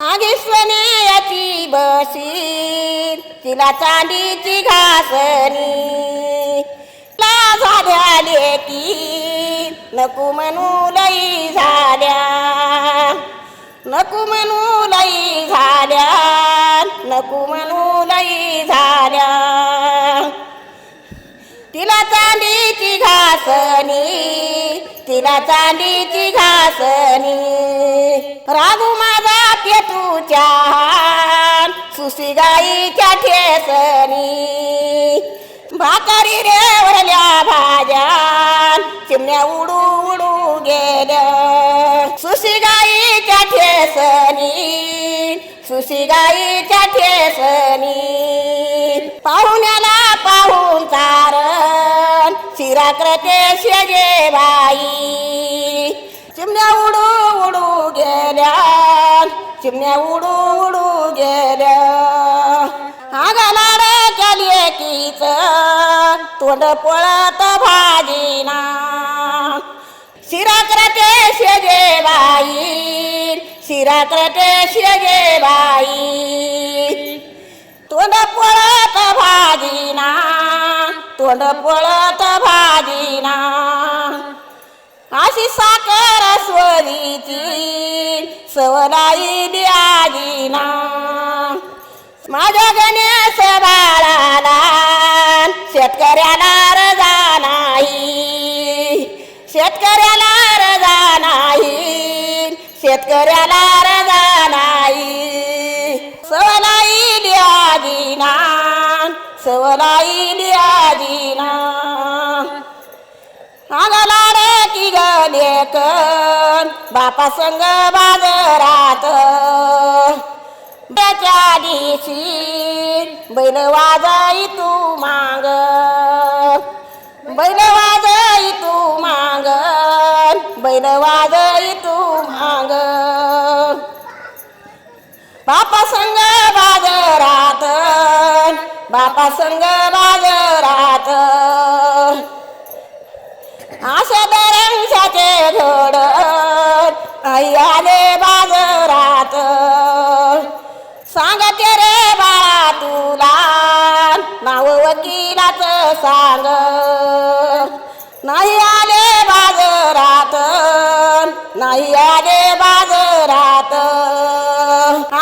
आगी सोन्याची बशी तिला चांदीची घासणी. ला झाल्या लेकी नको म्हणू लई झाल्या. नको म्हणू लई झाल्या नको म्हणू लई झाल्या. तिला चांदीची घासणी. तिला चांदीची घासणी. राघू माझा पेटूच्या चान सुसी गाईच्या ठेसणी. भाकरी रे वरल्या भाज्या चिमण्या उडू उडू गेल्या. सुसी गाईच्या ठेसणी सुसी गाईच्या ठेसणी. तारण शिराक्रते शेजे बाई चिमण्या उडू उडू गेल्या चिमण्या उडू उडू गेल्या. आगालाड केली कीच तोंड पळत भाजीना शिराक्रते शेजे बाई शिराक्रते शेजे बाई तोंड पळत भाजीना तोंड पळत भाजीना अशी साखर स्वरीची सवलाई द्याजीना माझ्या गणेश बाळाला शेतकऱ्याला रजा नाही. शेतकऱ्याला रजा नाही. शेतकऱ्याला रजा नाही. सवलाई द्याजीना सवलाई द्या आगलाड की गलेकन बापा संग बाजारात. त्याच्या दिशी बैल वाजाई तू मांग. बैल वाजाई तू मांग. बैल वाजाई तू मांग. बापा संग बाजारात. बापा संग बाजारात. आई आले बाजारात सांगते रे बाळा तुला नाव वकिलाच सांग. नाही आले बाजारात नाही आले बाजारात.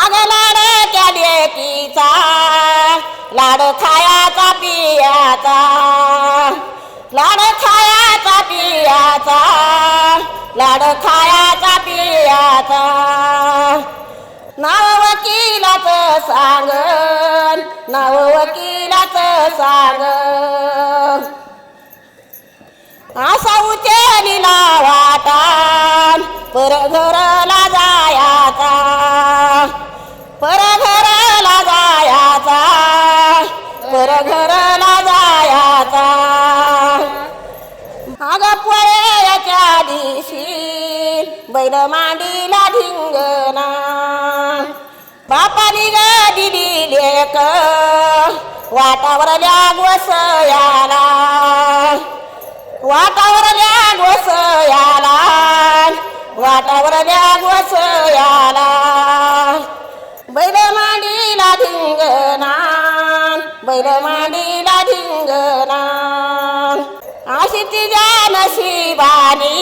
आगलाड त्या लेकीचा लाड खायाचा पियाचा लाड खायाचा पियाचा लाड खाया पियाचा नाव वकिलाच सांग नाव वकिलाच सांग. असा बैल मांडीला धिंगना बापानी ग दिली लेक वाटावर गोसयाला वाटावरल्या गोसयाला वाटावरल्या गोसयाला बैल मांडीला धिंगना बैल मांडीला धिंगना अशी तिच्या नशिबानी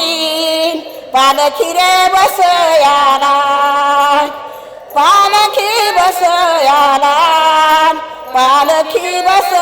ኳለኪሬ በሰያላ ኳለኪ በሰያላ ኳለኪ በሰ